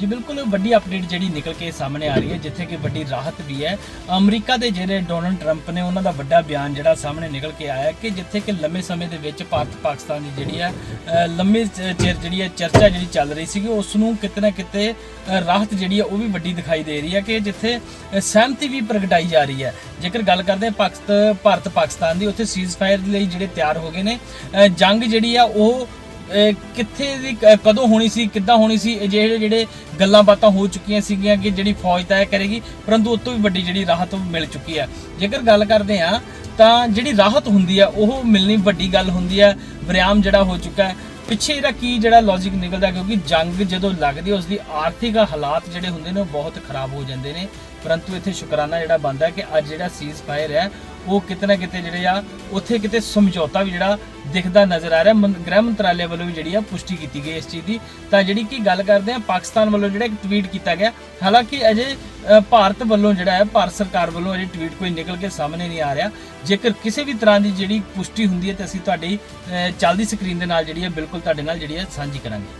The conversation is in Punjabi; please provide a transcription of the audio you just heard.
ਜੀ ਬਿਲਕੁਲ, ਵੱਡੀ ਅਪਡੇਟ ਜਿਹੜੀ ਨਿਕਲ ਕੇ ਸਾਹਮਣੇ ਆ ਰਹੀ ਹੈ, ਜਿੱਥੇ ਕਿ ਵੱਡੀ ਰਾਹਤ ਵੀ ਹੈ। ਅਮਰੀਕਾ ਦੇ ਜਿਹੜੇ ਡੋਨਲਡ ਟਰੰਪ ਨੇ, ਉਹਨਾਂ ਦਾ ਵੱਡਾ ਬਿਆਨ ਜਿਹੜਾ ਸਾਹਮਣੇ ਨਿਕਲ ਕੇ ਆਇਆ ਕਿ ਜਿੱਥੇ ਕਿ ਲੰਮੇ ਸਮੇਂ ਦੇ ਵਿੱਚ ਭਾਰਤ, ਪਾਕਿਸਤਾਨ ਦੀ ਜਿਹੜੀ ਹੈ ਲੰਮੇ ਚਿਰ ਜਿਹੜੀ ਹੈ, ਚਰਚਾ ਜਿਹੜੀ ਚੱਲ ਰਹੀ ਸੀਗੀ ਉਸ ਨੂੰ ਕਿਤੇ ਨਾ ਕਿਤੇ ਰਾਹਤ ਜਿਹੜੀ ਹੈ, ਉਹ ਵੀ ਵੱਡੀ ਦਿਖਾਈ ਦੇ ਰਹੀ ਹੈ ਕਿ ਜਿੱਥੇ ਸਹਿਮਤੀ ਵੀ ਪ੍ਰਗਟਾਈ ਜਾ ਰਹੀ ਹੈ। ਜੇਕਰ ਗੱਲ ਕਰਦੇ ਹਾਂ ਪਾਕਿਸਤਾਨ ਭਾਰਤ, ਪਾਕਿਸਤਾਨ ਦੀ, ਉੱਥੇ ਸੀਜ਼ ਫਾਇਰ ਲਈ ਜਿਹੜੇ ਤਿਆਰ ਹੋ ਗਏ ਨੇ ਜੰਗ ਜਿਹੜੀ ਆ ਉਹ ਕਿੱਥੇ ਦੀ ਕਦੋਂ ਹੋਣੀ ਸੀ, ਕਿੱਦਾਂ ਹੋਣੀ ਸੀ, ਇਹ ਜਿਹੜੇ ਜਿਹੜੇ ਗੱਲਾਂ ਬਾਤਾਂ ਹੋ ਚੁੱਕੀਆਂ ਸੀਗੀਆਂ ਕਿ ਜਿਹੜੀ ਫੌਜ ਤੈਅ ਕਰੇਗੀ, ਪਰੰਤੂ ਉਸ ਤੋਂ ਵੀ ਵੱਡੀ ਜਿਹੜੀ ਰਾਹਤ ਮਿਲ ਚੁੱਕੀ ਹੈ। ਜੇਕਰ ਗੱਲ ਕਰਦੇ ਆ ਤਾਂ ਜਿਹੜੀ ਰਾਹਤ ਹੁੰਦੀ ਆ ਉਹ ਮਿਲਣੀ ਵੱਡੀ ਗੱਲ ਹੁੰਦੀ ਆ ਵਿਰਾਮ ਜਿਹੜਾ ਹੋ ਚੁੱਕਾ ਹੈ। ਪਿੱਛੇ ਇਹਦਾ ਕੀ ਜਿਹੜਾ ਲੌਜੀਕ ਨਿਕਲਦਾ, ਕਿਉਂਕਿ ਜੰਗ ਜਦੋਂ ਲੱਗਦੀ ਹੈ ਉਸ ਦੀ ਆਰਥਿਕ ਹਾਲਾਤ ਜਿਹੜੇ ਹੁੰਦੇ ਨੇ, ਉਹ ਬਹੁਤ ਖਰਾਬ ਹੋ ਜਾਂਦੇ ਨੇ। ਪਰੰਤੂ ਇੱਥੇ ਸ਼ੁਕਰਾਨਾ ਜਿਹੜਾ ਬੰਦਾ ਕਿ ਅੱਜ ਜਿਹੜਾ ਸੀਜ਼ ਫਾਇਰ ਹੈ, ਉਹ ਕਿਤੇ ਨਾ ਕਿਤੇ ਜਿਹੜੇ ਆ, ਉੱਥੇ ਕਿਤੇ ਸਮਝੌਤਾ ਵੀ ਜਿਹੜਾ ਦਿਖਦਾ ਨਜ਼ਰ ਆ ਰਿਹਾ। ਮੰ- ਗ੍ਰਹਿ ਮੰਤਰਾਲੇ ਵੱਲੋਂ ਵੀ ਜਿਹੜੀ ਆ ਪੁਸ਼ਟੀ ਕੀਤੀ ਗਈ ਇਸ ਚੀਜ਼ ਦੀ। ਤਾਂ ਜਿਹੜੀ ਕਿ ਗੱਲ ਕਰਦੇ ਆ, ਪਾਕਿਸਤਾਨ ਵੱਲੋਂ ਜਿਹੜਾ ਇੱਕ ਟਵੀਟ ਕੀਤਾ ਗਿਆ। ਹਾਲਾਂਕਿ ਅਜੇ ਭਾਰਤ ਵੱਲੋਂ ਜਿਹੜਾ ਹੈ, ਭਾਰਤ ਸਰਕਾਰ ਵੱਲੋਂ ਅਜੇ ਟਵੀਟ ਕੋਈ ਨਿਕਲ ਕੇ ਸਾਹਮਣੇ ਨਹੀਂ ਆ ਰਿਹਾ। ਜੇਕਰ ਕਿਸੇ ਵੀ ਤਰ੍ਹਾਂ ਦੀ ਜਿਹੜੀ ਪੁਸ਼ਟੀ ਹੁੰਦੀ ਹੈ ਤੇ ਅਸੀਂ ਤੁਹਾਡੀ ਚੱਲਦੀ ਸਕਰੀਨ ਦੇ ਨਾਲ ਜਿਹੜੀ ਹੈ, ਬਿਲਕੁਲ ਤੁਹਾਡੇ ਨਾਲ ਜਿਹੜੀ ਹੈ ਸਾਂਝੀ ਕਰਾਂਗੇ।